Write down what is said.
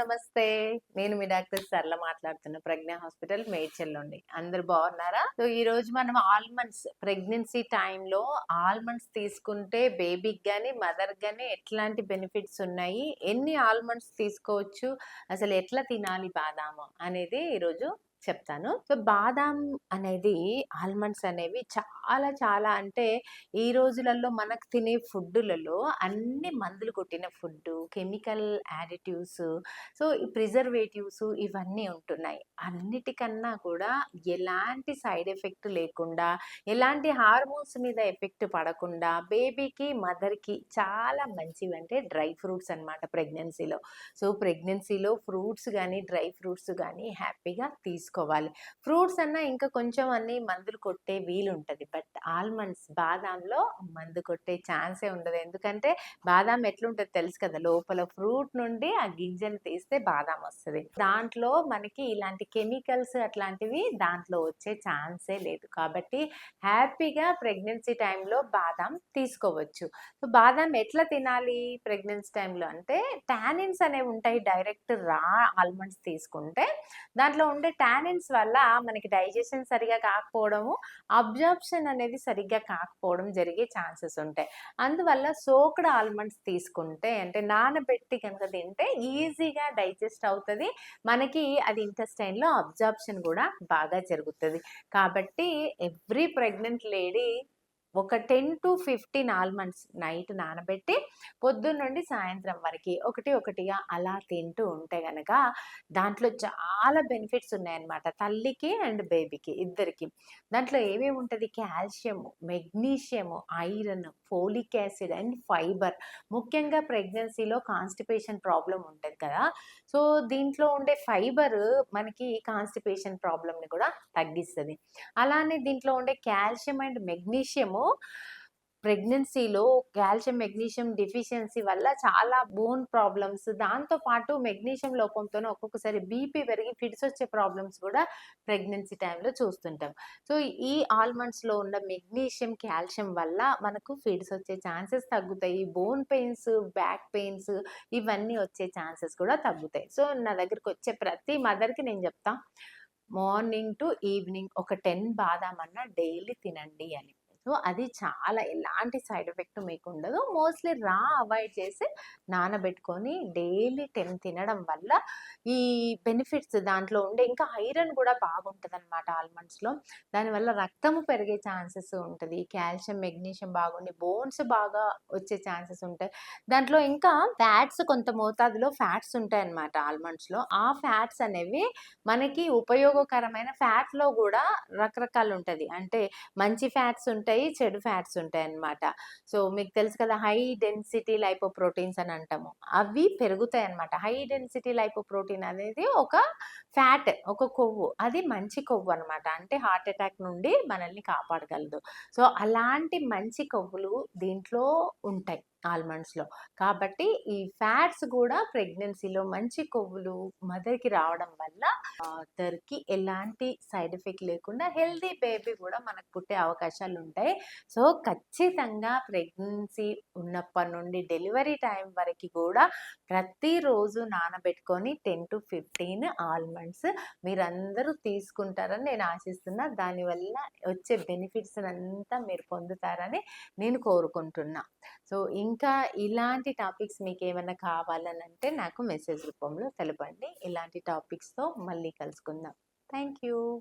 నమస్తే. నేను మీ డాక్టర్ సరళ మాట్లాడుతున్న ప్రజ్ఞ హాస్పిటల్ మేడ్చల్ నుండి. అందరు బాగున్నారా? సో ఈ రోజు మనం ఆల్మండ్స్ ప్రెగ్నెన్సీ టైంలో ఆల్మండ్స్ తీసుకుంటే బేబీకి కానీ మదర్ కానీ ఎట్లాంటి బెనిఫిట్స్ ఉన్నాయి? ఎన్ని ఆల్మండ్స్ తీసుకోవచ్చు? అసలు ఎట్లా తినాలి బాదాము అనేది ఈరోజు చెప్తాను. సో బాదాం అనేది ఆల్మండ్స్ అనేవి చాలా చాలా అంటే ఈ రోజులలో మనకు తినే ఫుడ్డులలో అన్ని మందులు కొట్టిన ఫుడ్ కెమికల్ యాడిటివ్స్ సో ఈ ప్రిజర్వేటివ్స్ ఇవన్నీ ఉంటున్నాయి. అన్నిటికన్నా కూడా ఎలాంటి సైడ్ ఎఫెక్ట్ లేకుండా ఎలాంటి హార్మోన్స్ మీద ఎఫెక్ట్ పడకుండా బేబీకి మదర్కి చాలా మంచివి అంటే డ్రై ఫ్రూట్స్ అన్నమాట ప్రెగ్నెన్సీలో. సో ప్రెగ్నెన్సీలో ఫ్రూట్స్ కానీ డ్రై ఫ్రూట్స్ కానీ హ్యాపీగా తీసుకోవాలి. ఫ్రూట్స్ అన్నా ఇంకా కొంచెం అన్ని మందులు కొట్టే వీలు ఉంటుంది బట్ ఆల్మండ్స్ బాదాంలో మందు కొట్టే ఛాన్సే ఉండదు. ఎందుకంటే బాదాం ఎట్లుంటుంది తెలుసు కదా లోపల ఫ్రూట్ నుండి ఆ గింజను తీస్తే బాదాం వస్తుంది. దాంట్లో మనకి ఇలాంటి కెమికల్స్ అట్లాంటివి దాంట్లో వచ్చే ఛాన్సే లేదు. కాబట్టి హ్యాపీగా ప్రెగ్నెన్సీ టైంలో బాదాం తీసుకోవచ్చు. సో బాదాం ఎట్లా తినాలి ప్రెగ్నెన్సీ టైంలో అంటే టానిన్స్ అనేవి ఉంటాయి డైరెక్ట్ రా ఆల్మండ్స్ తీసుకుంటే దాంట్లో ఉండే టానిన్స్ వల్ల మనకి డైజెషన్ సరిగా కాకపోవడము అబ్జర్ప్షన్ అనేది సరిగ్గా కాకపోవడం జరిగే ఛాన్సెస్ ఉంటాయి. అందువల్ల సోక్డ్ ఆల్మండ్స్ తీసుకుంటే అంటే నానబెట్టి కనుక తింటే ఈజీగా డైజెస్ట్ అవుతుంది. మనకి అది ఇంటెస్టైన్లో అబ్జర్ప్షన్ కూడా బాగా జరుగుతుంది. కాబట్టి ఎవ్రీ ప్రెగ్నెంట్ లేడీ ఒక ten to fifteen almonds night నానబెట్టి పొద్దున్న నుండి సాయంత్రం వరకు ఒకటి ఒకటిగా అలా తింటూ ఉంటే కనుక దాంట్లో చాలా బెనిఫిట్స్ ఉన్నాయన్నమాట. తల్లికి అండ్ బేబీకి ఇద్దరికి. దాంట్లో ఏమేమి ఉంటుంది? Calcium magnesium iron folic acid and fibre. ముఖ్యంగా ప్రెగ్నెన్సీలో కాన్స్టిపేషన్ ప్రాబ్లం ఉంటుంది కదా. సో దీంట్లో ఉండే ఫైబర్ మనకి కాన్స్టిపేషన్ ప్రాబ్లమ్ని కూడా తగ్గిస్తుంది. అలానే దీంట్లో ఉండే కాల్షియం అండ్ మెగ్నీషియము ప్రెగ్నెన్సీలో కాల్షియం మెగ్నీషియం డిఫిషియన్సీ వల్ల చాలా బోన్ ప్రాబ్లమ్స్. దాంతో పాటు మెగ్నీషియం లోపంతోనే ఒక్కొక్కసారి బీపీ పెరిగి ఫిట్స్ వచ్చే ప్రాబ్లమ్స్ కూడా ప్రెగ్నెన్సీ టైంలో చూస్తుంటాం. సో ఈ ఆల్మండ్స్లో ఉన్న మెగ్నీషియం కాల్షియం వల్ల మనకు ఫిట్స్ వచ్చే ఛాన్సెస్ తగ్గుతాయి. బోన్ పెయిన్స్ బ్యాక్ పెయిన్స్ ఇవన్నీ వచ్చే ఛాన్సెస్ కూడా తగ్గుతాయి. సో నా దగ్గరికి వచ్చే ప్రతి మదర్కి నేను చెప్తాను మార్నింగ్ టు ఈవినింగ్ ఒక టెన్ బాదాం అన్న డైలీ తినండి అని. సో అది చాలా ఎలాంటి సైడ్ ఎఫెక్ట్ మీకు ఉండదు మోస్ట్లీ రా అవాయిడ్ చేసి నానబెట్టుకొని డైలీ టెన్ తినడం వల్ల ఈ బెనిఫిట్స్ దాంట్లో ఉండే ఇంకా ఐరన్ కూడా బాగుంటుంది అనమాట ఆల్మండ్స్లో. దానివల్ల రక్తము పెరిగే ఛాన్సెస్ ఉంటుంది. కాల్షియం మెగ్నీషియం బాగుండి బోన్స్ బాగా వచ్చే ఛాన్సెస్ ఉంటాయి. దాంట్లో ఇంకా ఫ్యాట్స్ కొంత మోతాదులో ఫ్యాట్స్ ఉంటాయి అన్నమాట ఆల్మండ్స్లో. ఆ ఫ్యాట్స్ అనేవి మనకి ఉపయోగకరమైన ఫ్యాట్లో కూడా రకరకాలు ఉంటుంది. అంటే మంచి ఫ్యాట్స్ ఉంటాయి చెడు ఫ్యాట్స్ ఉంటాయి అన్నమాట. సో మీకు తెలుసు కదా హై డెన్సిటీ లైపోప్రోటీన్స్ అని అంటాము. అవి పెరుగుతాయి అన్నమాట. హై డెన్సిటీ లైపోప్రోటీన్ అనేది ఒక ఫ్యాట్ ఒక కొవ్వు. అది మంచి కొవ్వు అనమాట అంటే హార్ట్ అటాక్ నుండి మనల్ని కాపాడగలదు. సో అలాంటి మంచి కొవ్వులు దీంట్లో ఉంటాయి. ఆల్మండ్స్లో. కాబట్టి ఈ ఫ్యాట్స్ కూడా ప్రెగ్నెన్సీలో మంచి కొవ్వులు మదర్కి రావడం వల్ల మదర్కి ఎలాంటి సైడ్ ఎఫెక్ట్ లేకుండా హెల్దీ బేబీ కూడా మనకు పుట్టే అవకాశాలు ఉంటాయి. సో ఖచ్చితంగా ప్రెగ్నెన్సీ ఉన్నప్పటి నుండి డెలివరీ టైం వరకు కూడా ప్రతిరోజు నానబెట్టుకొని టెన్ టు ఫిఫ్టీన్ ఆల్మండ్స్ మీరందరూ తీసుకుంటారని నేను ఆశిస్తున్నా. దానివల్ల వచ్చే బెనిఫిట్స్ అంతా మీరు పొందుతారని నేను కోరుకుంటున్నా. సో ఇంకా ఇలాంటి టాపిక్స్ మీకు ఏమైనా కావాలని అంటే నాకు మెసేజ్ రూపంలో తెలపండి. ఇలాంటి టాపిక్స్తో మళ్ళీ కలుసుకుందాం. Thank you